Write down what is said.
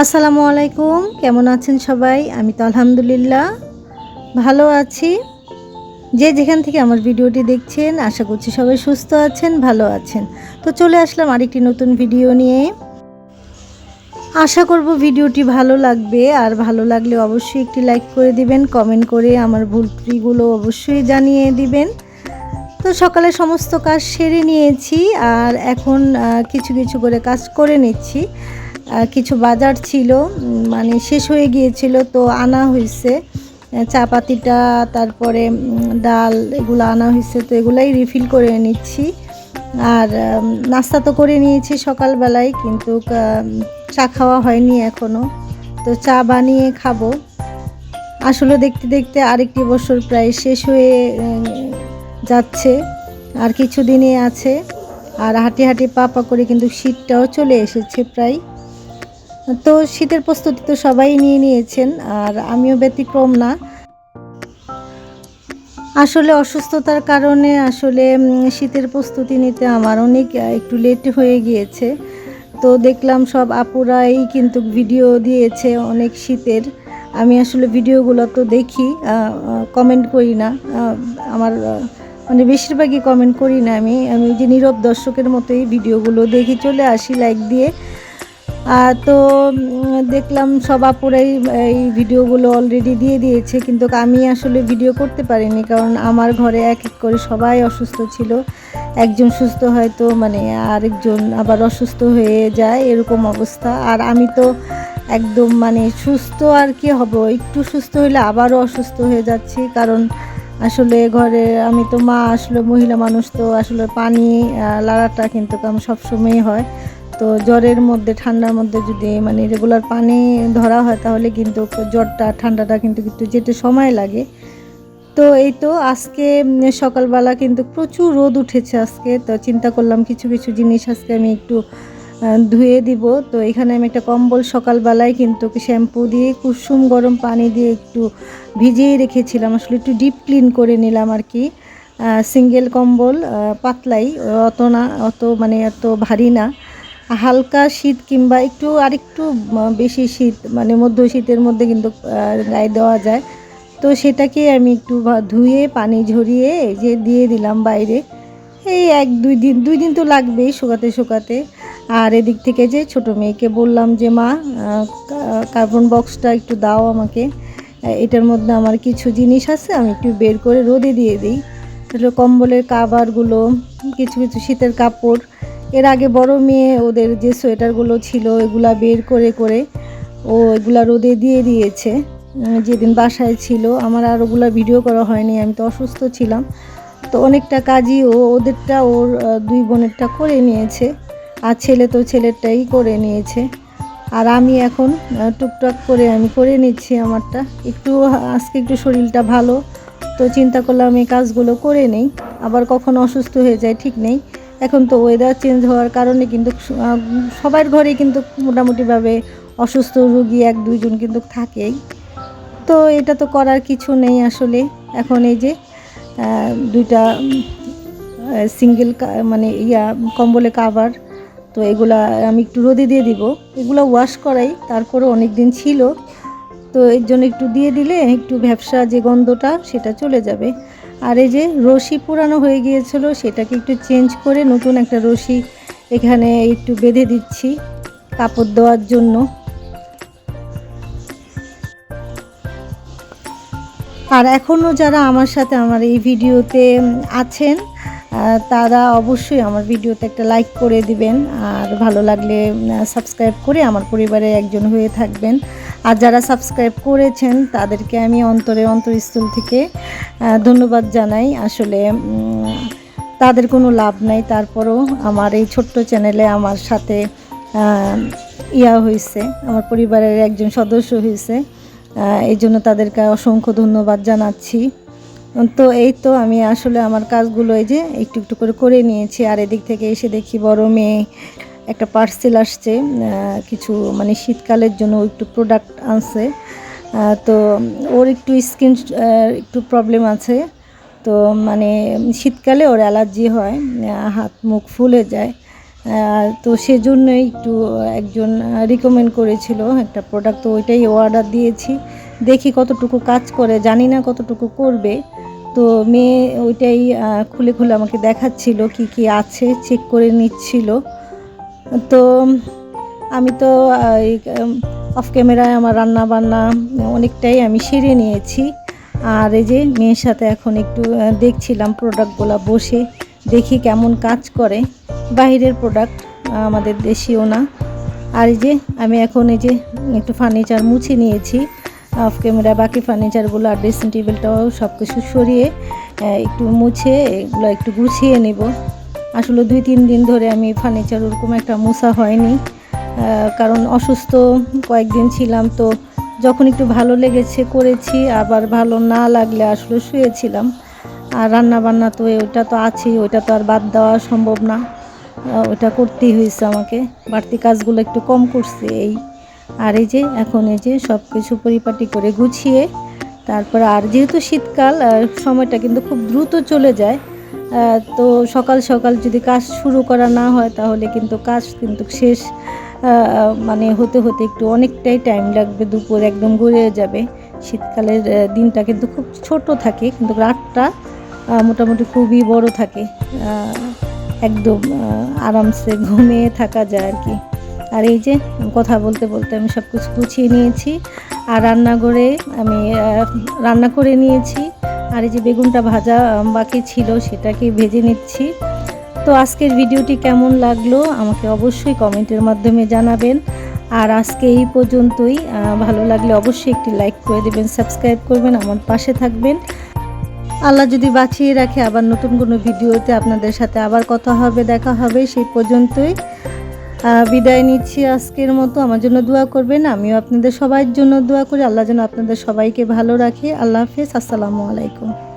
আসসালামু আলাইকুম, কেমন আছেন সবাই? আমি তো আলহামদুলিল্লাহ ভালো আছি। যে যেখান থেকে আমার ভিডিওটি দেখছেন, আশা করছি সবাই সুস্থ আছেন, ভালো আছেন। তো চলে আসলাম আরেকটি নতুন ভিডিও নিয়ে। আশা করব ভিডিওটি ভালো লাগবে, আর ভালো লাগলে অবশ্যই একটি লাইক করে দিবেন, কমেন্ট করে আমার ভুল ত্রুটিগুলো অবশ্যই জানিয়ে দিবেন। তো সকালে সমস্ত কাজ সেরে নিয়েছি, আর এখন কিছু কিছু করে কাজ করে নিচ্ছি। কিছু বাজার ছিল মানে শেষ হয়ে গিয়েছিল তো আনা হয়েছে। আহ, চা পাতিটা তারপরে ডাল এগুলো আনা হয়েছে তো এগুলাই রিফিল করে নিচ্ছি। আর নাস্তা তো করে নিয়েছি সকালবেলায় কিন্তু চা খাওয়া হয়নি এখনও তো চা বানিয়ে খাব। আসলে দেখতে দেখতে আরেকটি বছর প্রায় শেষ হয়ে যাচ্ছে আর কিছু দিনই আছে। আর হাঁটি হাঁটি পা পা করে কিন্তু শীতটাও চলে এসেছে প্রায়। তো শীতের প্রস্তুতি তো সবাই নিয়ে নিয়েছেন, আর আমিও ব্যতিক্রম না। আসলে অসুস্থতার কারণে আসলে শীতের প্রস্তুতি নিতে আমার অনেক একটু লেট হয়ে গিয়েছে। তো দেখলাম সব আপুরাই কিন্তু ভিডিও দিয়েছে অনেক শীতের। আমি আসলে ভিডিওগুলো তো দেখি কমেন্ট করি না। আমার মানে বেশিরভাগই কমেন্ট করি না আমি। আমি যে নীরব দর্শকের মতোই ভিডিওগুলো দেখি, চলে আসি লাইক দিয়ে। তো দেখলাম সব আপুরাই এই ভিডিওগুলো অলরেডি দিয়ে দিয়েছে, কিন্তু আমি আসলে ভিডিও করতে পারিনি, কারণ আমার ঘরে এক এক করে সবাই অসুস্থ ছিল। একজন সুস্থ হয়তো মানে আরেকজন আবার অসুস্থ হয়ে যায়, এরকম অবস্থা। আর আমি তো একদম মানে সুস্থ আর কি হব, একটু সুস্থ হলে আবারও অসুস্থ হয়ে যাচ্ছি, কারণ আসলে ঘরে আমি তো মা, আসলে মহিলা মানুষ, তো আসলে পানি লাড়াটা কিন্তু আমার সবসময়ই হয়। তো জ্বরের মধ্যে, ঠান্ডার মধ্যে যদি মানে রেগুলার পানি ধরা হয়, তাহলে কিন্তু জ্বরটা, ঠান্ডাটা কিন্তু একটু যেতে সময় লাগে। তো এই তো আজকে সকালবেলা কিন্তু প্রচুর রোদ উঠেছে আজকে। তো চিন্তা করলাম কিছু কিছু জিনিস আজকে আমি একটু ধুয়ে দিব। তো এখানে আমি একটা কম্বল সকালবেলায় কিন্তু শ্যাম্পু দিয়ে, কুসুম গরম পানি দিয়ে একটু ভিজিয়ে রেখেছিলাম। আসলে একটু ডিপ ক্লিন করে নিলাম আর কি। সিঙ্গেল কম্বল পাতলাই, অত না, অত মানে এত ভারী না। হালকা শীত কিংবা একটু আরেকটু বেশি শীত মানে মধ্য শীতের মধ্যে কিন্তু গায়ে দেওয়া যায়। তো সেটাকে আমি একটু ধুয়ে, পানি ঝরিয়ে যে দিয়ে দিলাম বাইরে। এই এক, দুই দিন দুই দিন তো লাগবেই শুকাতে শুকাতে। আর এদিক থেকে যে ছোট মেয়েকে বললাম যে, মা কার্বন বক্সটা একটু দাও আমাকে। এটার মধ্যে আমার কিছু জিনিস আছে, আমি একটু বের করে রোদে দিয়ে দিই। কম্বলের কাভারগুলো কিছু কিছু শীতের কাপড় এর আগে বড় মেয়ে ওদের যে সোয়েটারগুলো ছিল, এগুলা বের করে করে ও এগুলা রোদে দিয়ে দিয়েছে। যেদিন বাসায় ছিল, আমার আর ওগুলা ভিডিও করা হয়নি, আমি তো অসুস্থ ছিলাম। তো অনেকটা কাজই ও ওদেরটা, ওর দুই বোনেরটা করে নিয়েছে, আর ছেলে তো ছেলেরটাই করে নিয়েছে। আর আমি এখন টুকটাক করে আমি করে নিচ্ছি আমারটা। একটু আজকে একটু শরীরটা ভালো, তো চিন্তা করলাম এই কাজগুলো করে নেই। আবার কখন অসুস্থ হয়ে যায়, ঠিক নেই। এখন তো ওয়েদার চেঞ্জ হওয়ার কারণে কিন্তু সবার ঘরেই কিন্তু মোটামুটিভাবে অসুস্থ রুগী এক দুইজন কিন্তু থাকেই। তো এটা তো করার কিছু নেই আসলে। এখন এই যে দুইটা সিঙ্গেল মানে ইয়া, কম্বলে কাভার তো এগুলা আমি একটু রোদে দিয়ে দিব। এগুলো ওয়াশ করাই, তারপরে অনেক দিন ছিল। তো এর জন্য একটু দিয়ে দিলে একটু ব্যবসা যে গন্ধটা, সেটা চলে যাবে। আর এই যে রশি পুরানো হয়ে গিয়েছিল, সেটাকে একটু চেঞ্জ করে নতুন একটা রশি এখানে একটু বেঁধে দিচ্ছি কাপড় দেওয়ার জন্য। আর এখনও যারা আমার সাথে আমার এই ভিডিওতে আছেন তারা অবশ্যই আমার ভিডিওতে একটা লাইক করে দিবেন। আর ভালো লাগলে সাবস্ক্রাইব করে আমার পরিবারের একজন হয়ে থাকবেন। আর যারা সাবস্ক্রাইব করেছেন, তাদেরকে আমি অন্তরে অন্তরস্থল থেকে ধন্যবাদ জানাই। আসলে তাদের কোনো লাভ নাই। তারপরও আমার এই ছোট্ট চ্যানেলে আমার সাথে ইয়া হয়েছে আমার পরিবারের একজন সদস্য হয়েছে এই জন্য তাদেরকে অসংখ্য ধন্যবাদ জানাচ্ছি। তো এই তো আমি আসলে আমার কাজগুলো এই যে একটু একটু করে করে নিয়েছি। আর এদিক থেকে এসে দেখি বড় মেয়ে একটা পার্সেল আসছে কিছু মানে শীতকালের জন্য একটু প্রোডাক্ট আনছে। তো ওর একটু স্কিন একটু প্রবলেম আছে। তো মানে শীতকালে ওর অ্যালার্জি হয় হাত মুখ ফুলে যায়। তো সেজন্যই একটু একজন রিকমেন্ড করেছিল একটা প্রোডাক্ট তো ওইটাই অর্ডার দিয়েছি। দেখি কতটুকু কাজ করে, জানি না কতটুকু করবে। তো মেয়ে ওইটাই খুলে খুলে আমাকে দেখাচ্ছিল কি কি আছে চেক করে নিচ্ছিল। তো আমি তো অফ ক্যামেরায় আমার রান্না বান্না অনেকটাই আমি সেরে নিয়েছি। আর এই যে মেয়ের সাথে এখন একটু দেখছিলাম প্রোডাক্টগুলো বসে, দেখি কেমন কাজ করে। বাইরের প্রোডাক্ট আমাদের দেশীয় না। আর এই যে আমি এখন এই যে একটু ফার্নিচার মুছে নিয়েছি। অফ ক্যামেরা বাকি ফার্নিচারগুলো আর ড্রেসিং টেবিলটাও সব কিছু সরিয়ে একটু মুছে, এগুলো একটু গুছিয়ে নেব। আসলে দুই, তিন দিন ধরে আমি ফার্নিচার ওরকম একটা মোছা হয়নি। কারণ অসুস্থ কয়েকদিন ছিলাম তো যখন একটু ভালো লেগেছে করেছি, আবার ভালো না লাগলে আসলে শুয়েছিলাম। আর রান্না বান্না তো ওইটা তো আছেই, ওইটা তো আর বাদ দেওয়া সম্ভব না। ওটা করতেই হয়েছে আমাকে। বাড়তি কাজগুলো একটু কম করছে এই আর এই যে এখন এই যে সব কিছু পরিপাটি করে গুছিয়ে তারপর আর যেহেতু শীতকাল সময়টা কিন্তু খুব দ্রুত চলে যায় তো সকাল সকাল যদি কাজ শুরু করা না হয় তাহলে কিন্তু কাজ কিন্তু শেষ মানে হতে হতে একটু অনেকটাই টাইম লাগবে, দুপুর একদম গড়িয়ে যাবে। শীতকালের দিনটা কিন্তু খুব ছোট থাকে, কিন্তু রাতটা মোটামুটি খুবই বড় থাকে একদম আরামসে ঘুমিয়ে থাকা যায় আর কি। আর এই যে কথা বলতে বলতে আমি সব কিছু গুছিয়ে নিয়েছি। আর রান্নাঘরে আমি রান্না করে নিয়েছি। আর এই যে বেগুনটা ভাজা বাকি ছিল সেটাকে ভেজে নিচ্ছি। তো আজকের ভিডিওটি কেমন লাগল আমাকে অবশ্যই কমেন্টের মাধ্যমে জানাবেন। আর আজকে এই পর্যন্তই ভালো লাগলে অবশ্যই একটি লাইক করে দেবেন, সাবস্ক্রাইব করবেন, আমার পাশে থাকবেন। আল্লাহ যদি বাঁচিয়ে রাখে, আবার নতুন কোনো ভিডিওতে আপনাদের সাথে আবার কথা হবে, দেখা হবে, সেই পর্যন্তই। বিদায় নিচ্ছি আজকের মতো। আমার জন্য দোয়া করবেন, আমিও আপনাদের সবার জন্য দোয়া করি। আল্লাহ যেন আপনাদের সবাইকে ভালো রাখে। আল্লাহ হাফেজ। আসসালামু আলাইকুম।